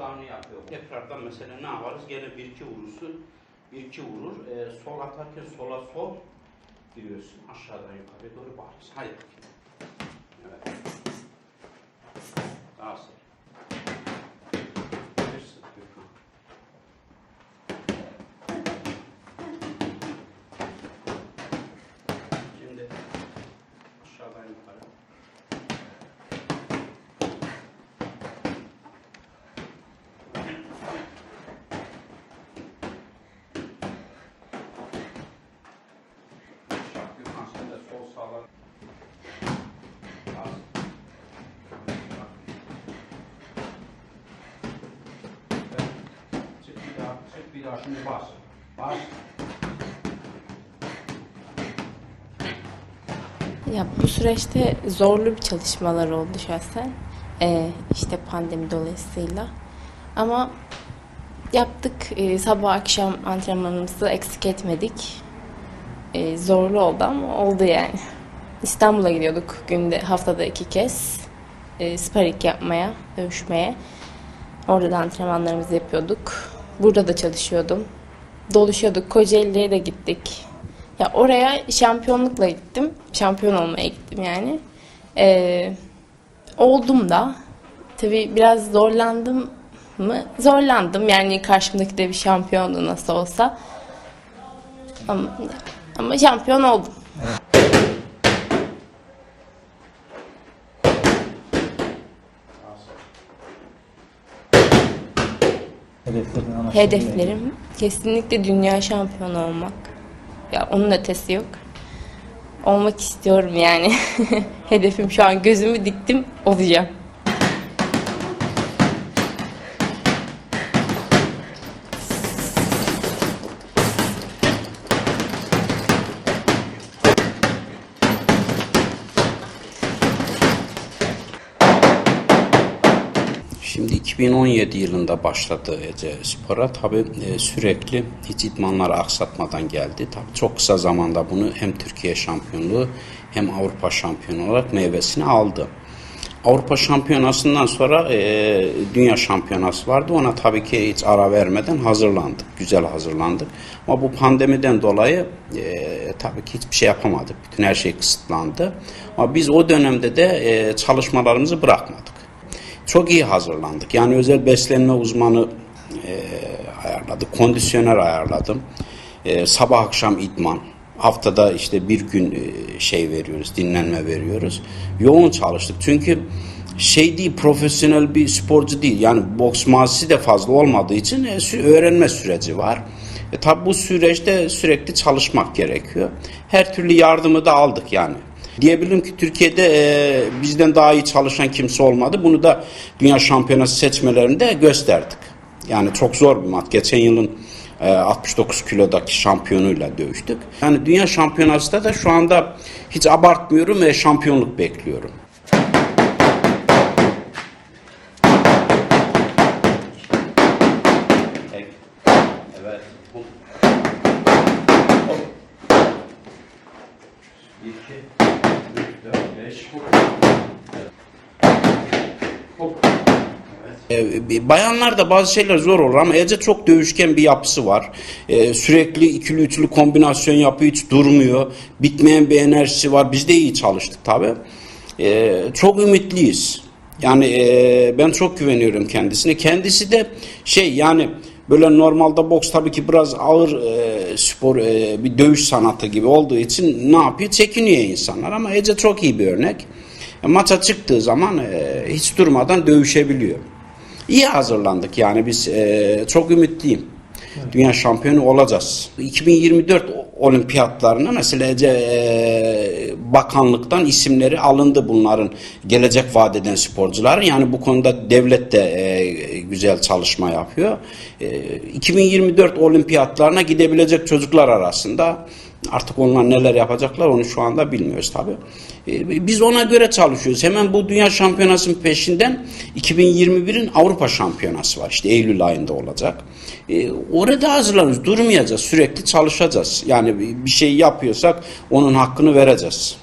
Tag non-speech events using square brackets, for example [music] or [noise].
ıslahını yapıyor. Tekrardan mesela ne yaparız? Gene bir iki vurursun. Bir iki vurur. Ee, sol atarken sola sol giriyorsun. Aşağıdan yukarı doğru bağırırsın. Hadi bakayım. Evet. Daha sert. Bilirsin Gürkan. Şimdi aşağıdan yukarı. Şak Gürkan sen de sol sağlar. Az. Evet. Çık bir daha, çık bir daha şimdi bas. Bas. Ya bu süreçte zorlu bir çalışmalar oldu şahsen. Ee, işte pandemi dolayısıyla. Ama yaptık. Ee, sabah akşam antrenmanımızı eksik etmedik. Ee, zorlu oldu ama oldu yani. İstanbul'a gidiyorduk günde haftada iki kez. Ee, sparring yapmaya, dövüşmeye. Orada da antrenmanlarımızı yapıyorduk. Burada da çalışıyordum. Doluşuyorduk. Kocaeli'ye de gittik. Ya oraya şampiyonlukla gittim. Şampiyon olmaya gittim yani. Ee, oldum da. Tabii biraz zorlandım mı? Zorlandım. Yani karşımdaki de bir şampiyondu nasıl olsa. Ama, ama şampiyon oldum. Hedeflerin Hedeflerim kesinlikle dünya şampiyonu olmak. Ya onun ötesi yok. Olmak istiyorum yani. [laughs] Hedefim şu an gözümü diktim olacağım. 2017 yılında başladı Ece Spor'a. Tabii e, sürekli hiç idmanları aksatmadan geldi. Tabii çok kısa zamanda bunu hem Türkiye şampiyonluğu hem Avrupa şampiyonu olarak meyvesini aldı. Avrupa şampiyonasından sonra e, dünya şampiyonası vardı. Ona tabii ki hiç ara vermeden hazırlandık. Güzel hazırlandık. Ama bu pandemiden dolayı e, tabii ki hiçbir şey yapamadık. Bütün her şey kısıtlandı. Ama biz o dönemde de e, çalışmalarımızı bırakmadık çok iyi hazırlandık. Yani özel beslenme uzmanı e, ayarladık, kondisyoner ayarladım. E, sabah akşam idman, haftada işte bir gün e, şey veriyoruz, dinlenme veriyoruz. Yoğun çalıştık çünkü şey değil, profesyonel bir sporcu değil. Yani boks mazisi de fazla olmadığı için e, öğrenme süreci var. E, tabi bu süreçte sürekli çalışmak gerekiyor. Her türlü yardımı da aldık yani. Diyebilirim ki Türkiye'de e, bizden daha iyi çalışan kimse olmadı. Bunu da Dünya Şampiyonası seçmelerinde gösterdik. Yani çok zor bir maç. Geçen yılın e, 69 kilodaki şampiyonuyla dövüştük. Yani Dünya Şampiyonası'da da şu anda hiç abartmıyorum ve şampiyonluk bekliyorum. Evet. Ee, Bayanlarda bazı şeyler zor olur ama Ece çok dövüşken bir yapısı var. Ee, sürekli ikili üçlü kombinasyon yapıyor, hiç durmuyor. Bitmeyen bir enerjisi var. Biz de iyi çalıştık tabii. Ee, çok ümitliyiz. Yani e, ben çok güveniyorum kendisine. Kendisi de şey yani böyle normalde boks tabii ki biraz ağır e, spor e, bir dövüş sanatı gibi olduğu için ne yapıyor? Çekiniyor insanlar ama Ece çok iyi bir örnek. E, maça çıktığı zaman e, hiç durmadan dövüşebiliyor. İyi hazırlandık yani biz e, çok ümitliyim. Dünya şampiyonu olacağız. 2024 olimpiyatlarına mesela e, bakanlıktan isimleri alındı bunların gelecek vadeden sporcuların. Yani bu konuda devlet de e, güzel çalışma yapıyor. E, 2024 olimpiyatlarına gidebilecek çocuklar arasında Artık onlar neler yapacaklar onu şu anda bilmiyoruz tabi. Biz ona göre çalışıyoruz. Hemen bu dünya şampiyonasının peşinden 2021'in Avrupa şampiyonası var. İşte Eylül ayında olacak. E, orada hazırlanıyoruz. Durmayacağız. Sürekli çalışacağız. Yani bir şey yapıyorsak onun hakkını vereceğiz.